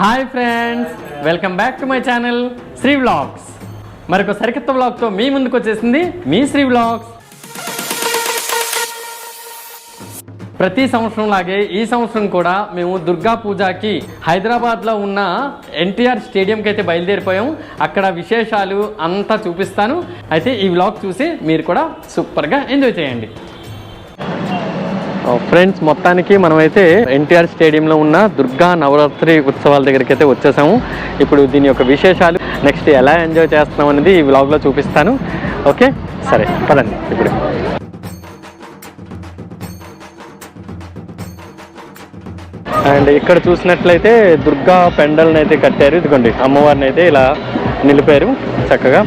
Hi friends welcome back to my channel Sri vlogs మరొక సరికొత్త వ్లాగ్తో మీ ముందుకు వచ్చేసింది మీ శ్రీ వ్లాగ్స్ ప్రతి సంవత్సరం లాగే ఈ సంవత్సరం కూడా మేము దుర్గా పూజకి హైదరాబాద్లో ఉన్న ఎన్టీఆర్ స్టేడియంకి అయితే బయలుదేరిపోయాం. అక్కడ విశేషాలు అంతా చూపిస్తాను. అయితే ఈ వ్లాగ్ చూసి మీరు కూడా సూపర్గా ఎంజాయ్ చేయండి. Uh, ఫ్రెండ్స్ మొత్తానికి మనమైతే ఎన్టీఆర్ స్టేడియంలో ఉన్న దుర్గా నవరాత్రి ఉత్సవాల దగ్గరికి అయితే వచ్చేసాము. ఇప్పుడు దీని యొక్క విశేషాలు నెక్స్ట్ ఎలా ఎంజాయ్ చేస్తున్నాం అనేది ఈ వ్లాగ్లో చూపిస్తాను. ఓకే సరే పదండి ఇప్పుడు. అండ్ ఇక్కడ చూసినట్లయితే దుర్గా పెండల్ని అయితే కట్టారు. ఇదిగోండి అమ్మవారిని అయితే ఇలా నిలిపారు చక్కగా.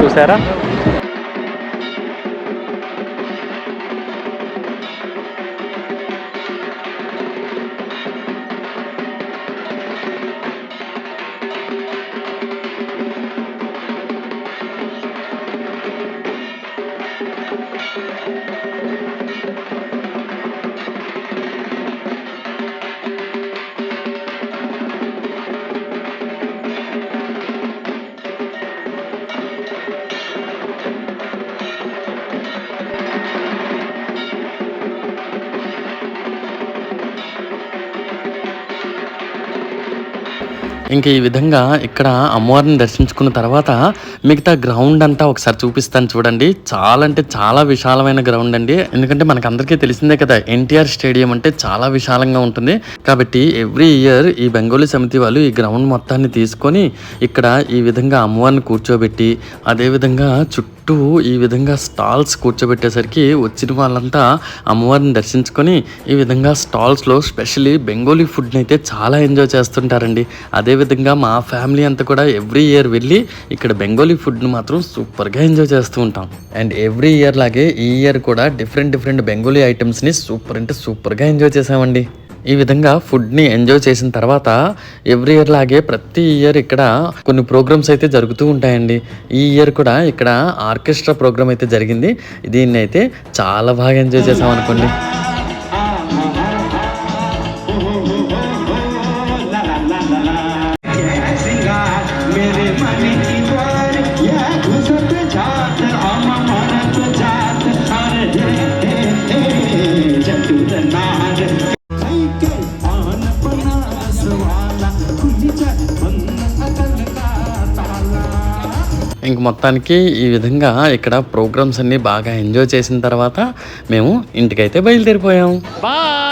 చూసారా? thank you ఇంకా ఈ విధంగా ఇక్కడ అమ్మవారిని దర్శించుకున్న తర్వాత మిగతా గ్రౌండ్ అంతా ఒకసారి చూపిస్తాను చూడండి. చాలా అంటే చాలా విశాలమైన గ్రౌండ్ అండి. ఎందుకంటే మనకు అందరికీ తెలిసిందే కదా ఎన్టీఆర్ స్టేడియం అంటే చాలా విశాలంగా ఉంటుంది. కాబట్టి ఎవ్రీ ఇయర్ ఈ బెంగాలీ సమితి వాళ్ళు ఈ గ్రౌండ్ మొత్తాన్ని తీసుకొని ఇక్కడ ఈ విధంగా అమ్మవారిని కూర్చోబెట్టి అదేవిధంగా చుట్టూ ఈ విధంగా స్టాల్స్ కూర్చోబెట్టేసరికి వచ్చిన వాళ్ళంతా అమ్మవారిని దర్శించుకొని ఈ విధంగా స్టాల్స్లో స్పెషల్లీ బెంగాలీ ఫుడ్ని అయితే చాలా ఎంజాయ్ చేస్తుంటారండి. అదేవిధంగా మా ఫ్యామిలీ అంతా కూడా ఎవ్రీ ఇయర్ వెళ్ళి ఇక్కడ బెంగాలీ ఫుడ్ని మాత్రం సూపర్గా ఎంజాయ్ చేస్తూ ఉంటాం. అండ్ ఎవ్రీ ఇయర్ లాగే ఈ ఇయర్ కూడా డిఫరెంట్ డిఫరెంట్ బెంగాలీ ఐటమ్స్ని సూపర్ అంటే సూపర్గా ఎంజాయ్ చేసామండి. ఈ విధంగా ఫుడ్ని ఎంజాయ్ చేసిన తర్వాత ఎవ్రీ ఇయర్ లాగే ప్రతి ఇయర్ ఇక్కడ కొన్ని ప్రోగ్రామ్స్ అయితే జరుగుతూ ఉంటాయండి. ఈ ఇయర్ కూడా ఇక్కడ ఆర్కెస్ట్రా ప్రోగ్రామ్ అయితే జరిగింది. దీన్ని అయితే చాలా బాగా ఎంజాయ్ చేసాం అనుకోండి ఇంక మొత్తానికి ఈ విధంగా ఇక్కడ ప్రోగ్రామ్స్ అన్ని బాగా ఎంజాయ్ చేసిన తర్వాత మేము ఇంటికైతే బయలుదేరిపోయాం. బాయ్!